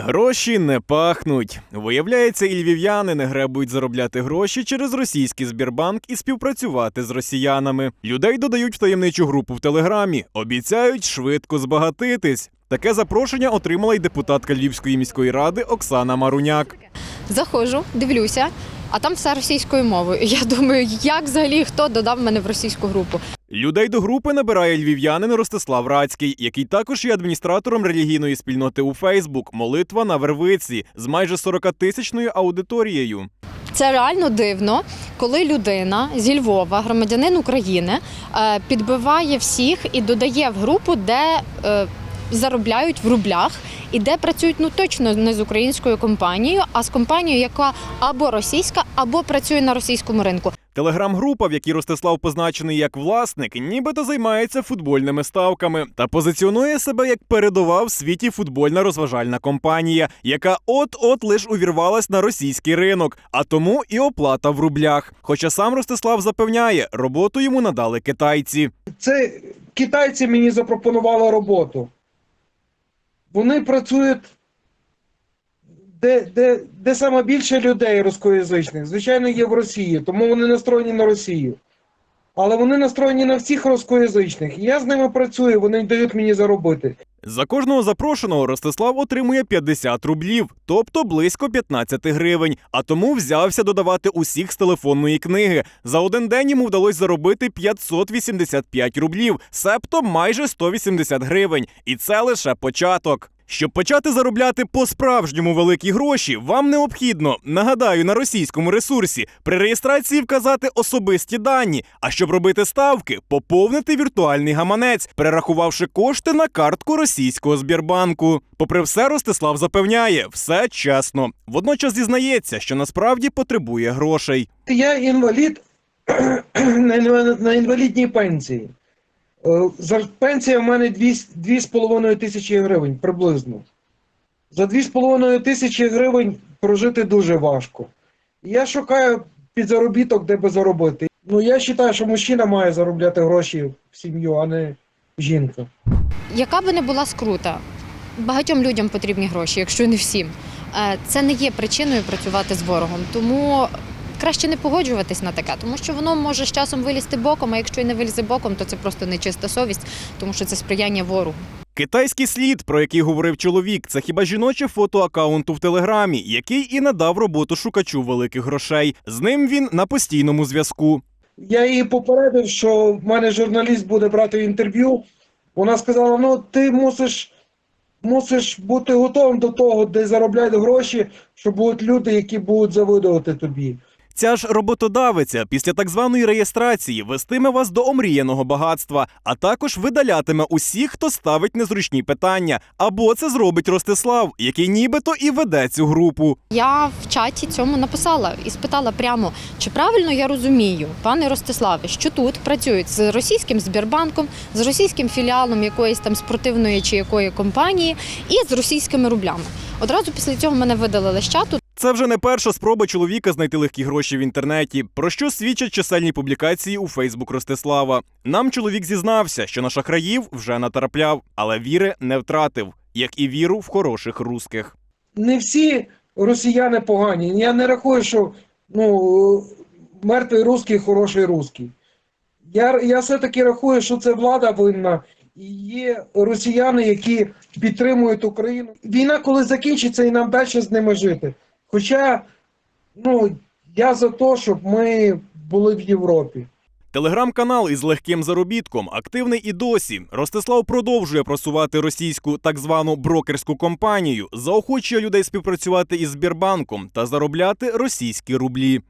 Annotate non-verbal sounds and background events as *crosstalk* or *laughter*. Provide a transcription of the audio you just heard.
Гроші не пахнуть. Виявляється, і львів'яни не гребують заробляти гроші через російський Збірбанк і співпрацювати з росіянами. Людей додають в таємничу групу в телеграмі, обіцяють швидко збагатитись. Таке запрошення отримала й депутатка Львівської міської ради Оксана Маруняк. Заходжу, дивлюся, а там все російською мовою. *laughs* Я думаю, як взагалі хто додав мене в російську групу. Людей до групи набирає львів'янин Ростислав Рацький, який також є адміністратором релігійної спільноти у Фейсбук Молитва на Вервиці з майже 40-тисячною аудиторією. Це реально дивно, коли людина зі Львова, громадянин України, е, підбиває всіх і додає в групу, де е, заробляють в рублях і де працюють ну точно не з українською компанією, а з компанією, яка або російська, або працює на російському ринку. Телеграм-група, в якій Ростислав позначений як власник, нібито займається футбольними ставками та позиціонує себе як передова в світі футбольна розважальна компанія, яка от-от лиш увірвалась на російський ринок, а тому і оплата в рублях. Хоча сам Ростислав запевняє, роботу йому надали китайці. Це китайці мені запропонували роботу. Вони працюють де, де, де саме більше людей рускоязичних. Звичайно, є в Росії, тому вони настроєні на Росію. Але вони настроєні на всіх рускоязичних. Я з ними працюю, вони дають мені заробити. За кожного запрошеного Ростислав отримує 50 рублів, тобто близько 15 гривень. А тому взявся додавати усіх з телефонної книги. За один день йому вдалося заробити 585 рублів, себто майже 180 гривень. І це лише початок. Щоб почати заробляти по-справжньому великі гроші, вам необхідно, нагадаю, на російському ресурсі при реєстрації вказати особисті дані. А щоб робити ставки, поповнити віртуальний гаманець, перерахувавши кошти на картку російського Збірбанку. Попри все, Ростислав запевняє, все чесно. Водночас зізнається, що насправді потребує грошей. Я інвалід *clears throat* на інвалідній пенсії. Е, пенсія в мене 2,5 тисячі гривень приблизно. За 2,5 тисячі гривень прожити дуже важко. Я шукаю підзаробіток, де би заробити. Ну, я вважаю, що мужчина має заробляти гроші в сім'ю, а не жінка. Яка би не була скрута, багатьом людям потрібні гроші, якщо не всім. Е, Це не є причиною працювати з ворогом. Тому краще не погоджуватись на таке, тому що воно може з часом вилізти боком, а якщо і не вилізе боком, то це просто нечиста совість, тому що це сприяння ворогу. Китайський слід, про який говорив чоловік, це хіба жіноче фото акаунту в телеграмі, який і надав роботу шукачу великих грошей. З ним він на постійному зв'язку. Я її попередив, що в мене журналіст буде брати інтерв'ю. Вона сказала: ну, ти мусиш, мусиш бути готовим до того, де заробляють гроші, що будуть люди, які будуть завидувати тобі. Ця ж роботодавиця після так званої реєстрації вестиме вас до омріяного багатства, а також видалятиме усіх, хто ставить незручні питання. Або це зробить Ростислав, який нібито і веде цю групу. Я в чаті цьому написала і спитала прямо, чи правильно я розумію, пане Ростиславе, що тут працюють з російським Збірбанком, з російським філіалом якоїсь там спортивної чи якої компанії, і з російськими рублями. Одразу після цього мене видалили з чату. Це вже не перша спроба чоловіка знайти легкі гроші в інтернеті, про що свідчать чисельні публікації у Фейсбук Ростислава. Нам чоловік зізнався, що на шахраїв вже натрапляв, але віри не втратив, як і віру в хороших русських. Не всі росіяни погані. Я не рахую, що ну, мертвий русський хороший русський. Я, я все-таки рахую, що це влада винна. І є росіяни, які підтримують Україну. Війна коли закінчиться, і нам далі з ними жити. Хоча, ну, я за те, щоб ми були в Європі. Телеграм-канал із легким заробітком активний і досі. Ростислав продовжує просувати російську так звану брокерську компанію, заохочує людей співпрацювати із Збірбанком та заробляти російські рублі.